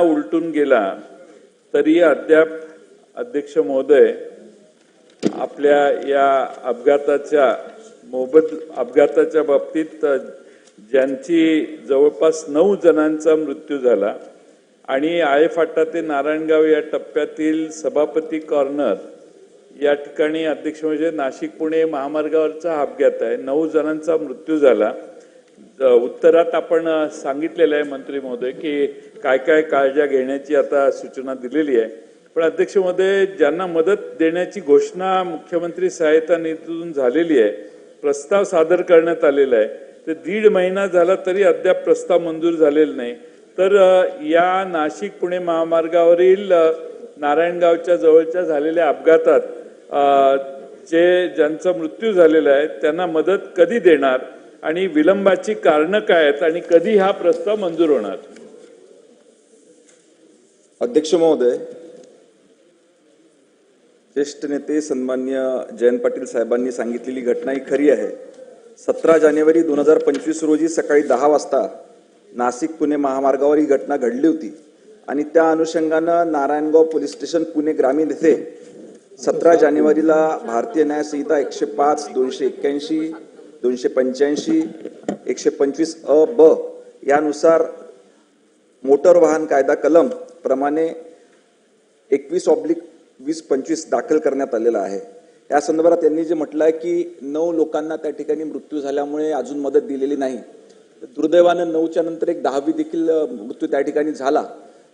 उलटून गेला तरी अद्याप अध्यक्ष महोदय आपल्या या अपघाताच्या मोबद अपघाताच्या बाबतीत ज्यांची जवळपास नऊ जणांचा मृत्यू झाला आणि आळे फाटा ते नारायणगाव या टप्प्यातील सभापती कॉर्नर या ठिकाणी अध्यक्ष म्हणजे नाशिक पुणे महामार्गावरचा अपघात आहे. नऊ जणांचा मृत्यू झाला. उत्तरात आपण सांगितलेलं आहे मंत्री महोदय की काय काय काळज्या घेण्याची आता सूचना दिलेली आहे. पण अध्यक्ष महोदय ज्यांना मदत देण्याची घोषणा मुख्यमंत्री सहायता निधीतून झालेली आहे प्रस्ताव सादर करण्यात आलेला आहे ते दीड महिना झाला तरी अद्याप प्रस्ताव मंजूर झालेला नाही. तर या नाशिक पुणे महामार्गावरील नारायणगावच्या जवळच्या झालेल्या अपघातात जे ज्यांचा मृत्यू झालेला आहे त्यांना मदत कधी देणार? आणि विलंबाची कारणं काय आहेत आणि कधी हा प्रस्ताव मंजूर होणार? अध्यक्ष महोदय ज्येष्ठ नेते सन्मान्य जयंत पाटील साहेबांनी सांगितलेली घटना ही खरी आहे. सतरा जानेवारी दोन हजार पंचवीस रोजी सकाळी दहा वाजता नाशिक पुणे महामार्गावर ही घटना घडली होती आणि त्या अनुषंगानं नारायणगाव पोलीस स्टेशन पुणे ग्रामीण येथे सतरा जानेवारीला भारतीय न्यायसंहिता एकशे पाच दोनशे एक्क्याऐंशी दोनशे पंच्याऐंशी एकशे पंचवीस अ ब यानुसार मोटर वाहन कायदा कलम प्रमाणे एकवीस ऑब्लिक वीस पंचवीस दाखल करण्यात आलेला आहे. या संदर्भात त्यांनी जे म्हटलं आहे की नऊ लोकांना त्या ठिकाणी मृत्यू झाल्यामुळे अजून मदत दिलेली नाही. दुर्दैवानं नऊच्या नंतर एक दहावी देखील मृत्यू त्या ठिकाणी झाला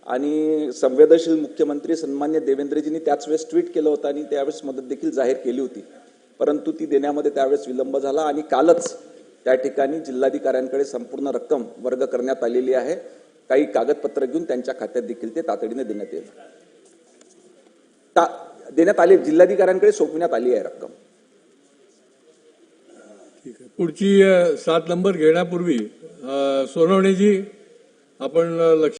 आणि संवेदनशील मुख्यमंत्री सन्मान्य देवेंद्रजींनी त्याच वेळेस ट्विट केलं होतं आणि त्यावेळेस मदत देखील जाहीर केली होती. परंतु ती देण्यामध्ये त्यावेळेस विलंब झाला आणि कालच त्या ठिकाणी जिल्हाधिकाऱ्यांकडे संपूर्ण रक्कम वर्ग करण्यात आलेली आहे. काही कागदपत्र घेऊन त्यांच्या खात्यात देखील ते तातडीने देण्यात येईल. ता देण्यात आले जिल्हाधिकाऱ्यांकडे सोपविण्यात आली आहे रक्कम. ठीक आहे. पुढची सात नंबर घेण्यापूर्वी सोनवणेजी आपण लक्ष